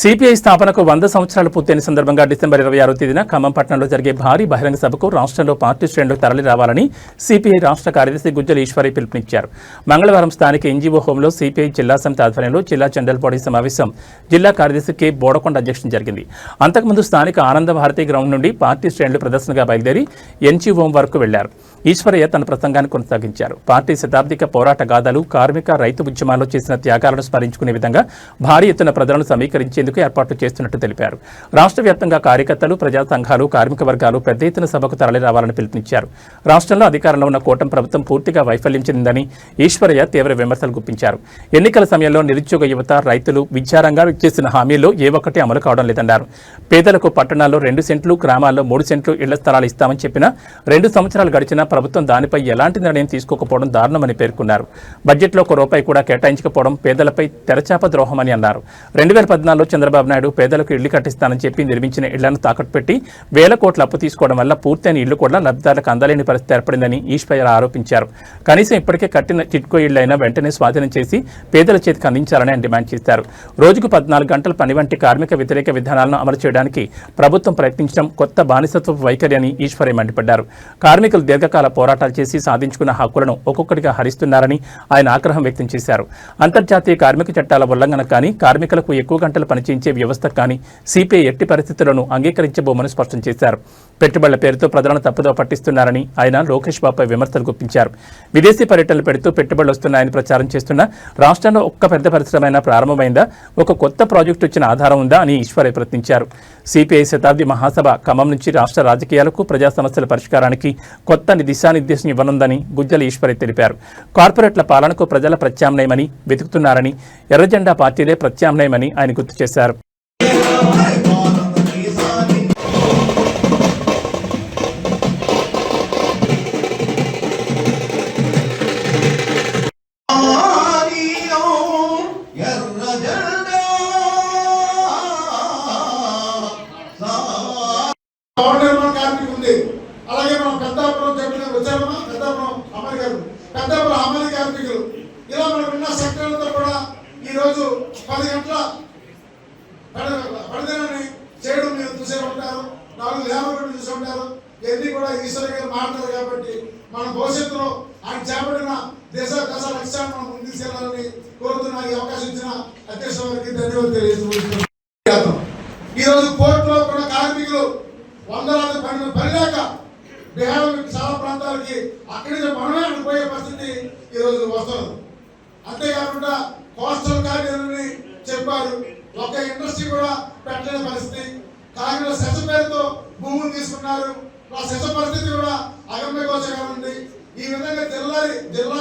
CPI స్థాపనకు వంద సంవత్సరాలు పూర్తయిన సందర్భంగా డిసెంబర్ ఇరవై ఆరో తేదీన ఖమ్మం పట్టణంలో జరిగే భారీ బహిరంగ సభకు రాష్ట్రంలో పార్టీ శ్రేణులు తరలి రావాలని సిపిఐ రాష్ట్ర కార్యదర్శి గుజ్జల ఈశ్వరి పిలుపునిచ్చారు. మంగళవారం స్థానిక ఎన్జీఓ హోంలో సిపిఐ జిల్లా సమితి ఆధ్వర్యంలో జిల్లా జనరల్ సమావేశం జిల్లా కార్యదర్శి కె బోడకొండ అధ్యక్షం జరిగింది. అంతకుముందు స్థానిక ఆనంద భారతి గ్రౌండ్ నుండి పార్టీ శ్రేణులు ప్రదర్శనగా బయలుదేరి ఎన్జీఓ వరకు వెళ్ళారు. ఈశ్వరయ్య తన ప్రసంగాన్ని కొనసాగించారు. పార్టీ శతాబ్దిక పోరాట గాథలు కార్మిక రైతు ఉద్యమాల్లో చేసిన త్యాగాలను స్మరించుకునే విధంగా భారీ ఎత్తున ప్రజలను సమీకరించేందుకు ఏర్పాట్లు చేస్తున్నట్టు తెలిపారు. రాష్ట్ర వ్యాప్తంగా కార్యకర్తలు ప్రజా సంఘాలు కార్మిక వర్గాలు పెద్ద ఎత్తున సభకు తరలిరావాలని పిలుపునిచ్చారు. రాష్ట్రంలో అధికారంలో ఉన్న కూటమి ప్రభుత్వం పూర్తిగా వైఫల్యం చెందిందని ఈశ్వరయ్య తీవ్ర విమర్శలు గుప్పించారు. ఎన్నికల సమయంలో నిరుద్యోగ యువత రైతులు విచారంగా చేసిన హామీల్లో ఏ ఒక్కటి అమలు కావడం లేదన్నారు. పేదలకు పట్టణాల్లో రెండు సెంట్లు గ్రామాల్లో మూడు సెంట్లు ఇళ్ళ స్థలాలు ఇస్తామని చెప్పినా రెండు సంవత్సరాలు గడిచినా ప్రభుత్వం దానిపై ఎలాంటి నిర్ణయం తీసుకోకపోవడం దారుణమని పేర్కొన్నారు. బడ్జెట్లో ఒక రూపాయి కూడా కేటాయించకపోవడం పేదలపై తెరచాప ద్రోహమని అన్నారు. రెండు వేల పద్నాలుగులో చంద్రబాబు నాయుడు పేదలకు ఇళ్ళు కట్టిస్తానని చెప్పి నిర్మించిన ఇళ్ళను తాకట్టు పెట్టి వేల కోట్ల అప్పు తీసుకోవడం వల్ల పూర్తయిన ఇళ్ళు కూడా లబ్ధిదారులకు అందలేని పరిస్థితి ఏర్పడిందని ఈశ్వర్ ఆరోపించారు. కనీసం ఇప్పటికే కట్టిన చిట్కో ఇళ్ళైనా వెంటనే స్వాధీనం చేసి పేదల చేతికి అందించాలని ఆయన డిమాండ్ చేశారు. రోజుకు పద్నాలుగు గంటల పని వంటి కార్మిక వ్యతిరేక విధానాలను అమలు చేయడానికి ప్రభుత్వం ప్రయత్నించడం కొత్త బానిసత్వ వైఖరి అని ఈశ్వర్య మండిపడ్డారు. కార్మికులు దీర్ఘకాలం పోరాటాలు చేసి సాధించుకున్న హక్కులను ఒక్కొక్కటిగా హరిస్తున్నారని ఆయన ఆగ్రహం వ్యక్తం చేశారు. అంతర్జాతీయ కార్మిక చట్టాల ఉల్లంఘన కానీ కార్మికులకు ఎక్కువ గంటలు పనిచేయించే వ్యవస్థ కానీ సిపిఐ ఎట్టి పరిస్థితులను అంగీకరించబోమని స్పష్టం చేశారు. పెట్టుబడుల పేరుతో ప్రజలను తప్పుదో పట్టిస్తున్నారని ఆయన లోకేష్ బాబుపై విమర్శలు గుప్పించారు. విదేశీ పర్యటనలు పెడుతూ పెట్టుబడులు వస్తున్నాయని ప్రచారం చేస్తున్న రాష్ట్రంలో ఒక్క పెద్ద పరిశ్రమైనా ప్రారంభమైందా? ఒక కొత్త ప్రాజెక్టు వచ్చిన ఆధారం ఉందా అని ఈశ్వరయ్య ప్రశ్నించారు. సిపిఐ శతాబ్ది మహాసభ ఖమ్మం నుంచి రాష్ట్ర రాజకీయాలకు ప్రజా సమస్యల పరిష్కారానికి కొత్త దిశానిర్దేశం ఇవ్వనుందని గుజ్జల ఈశ్వరి తెలిపారు కార్పొరేట్ల పాలనకు ప్రజల ప్రత్యామ్నాయమని వెతుకుతున్నారని ఎర్రజెండా పార్టీలే ప్రత్యామ్నాయమని ఆయన గుర్తు చేశారు అలాగే మన వచ్చారమ్మా పెద్దమ్మ అమ్మాయి గారు. పెద్దమ్మ అమ్మాయి కార్మికులు ఇలా మనం ఉన్న సెక్టర్లతో కూడా ఈ రోజు పది గంటల పడిదినాన్ని చేయడం మీరు చూసే ఉంటారు నాలుగు లేబర్ చూసే ఉంటారు ఇవన్నీ కూడా ఈశ్వర్ గారు మాట్లాడారు కాబట్టి మన భవిష్యత్తులో ఆయన చేపట్టిన దేశ దశ లక్ష్యాన్ని మనం ముందుకు తీసుకెళ్ళాలని కోరుతున్న ఈ అవకాశం ఇచ్చిన అధ్యక్ష వారికి ధన్యవాదాలు తెలియజేస్తున్నాం ఈ రోజు కోర్టులో కూడా కార్మికులు వందలాది పని పని లేక బీహార్ చాలా ప్రాంతాలకి అక్కడి నుంచి మనమే అడిగిపోయే పరిస్థితి ఈ రోజు వస్తుంది అంతేకాకుండా కోస్టల్ కార్యాలని చెప్పారు. ఒక ఇండస్ట్రీ కూడా పెట్టలేని పరిస్థితి. కాకినాడ శశ పేరుతో భూములు తీసుకున్నారు. ఆ శశ పరిస్థితి కూడా అగమ్య ఉంది ఈ విధంగా జిల్లా జిల్లా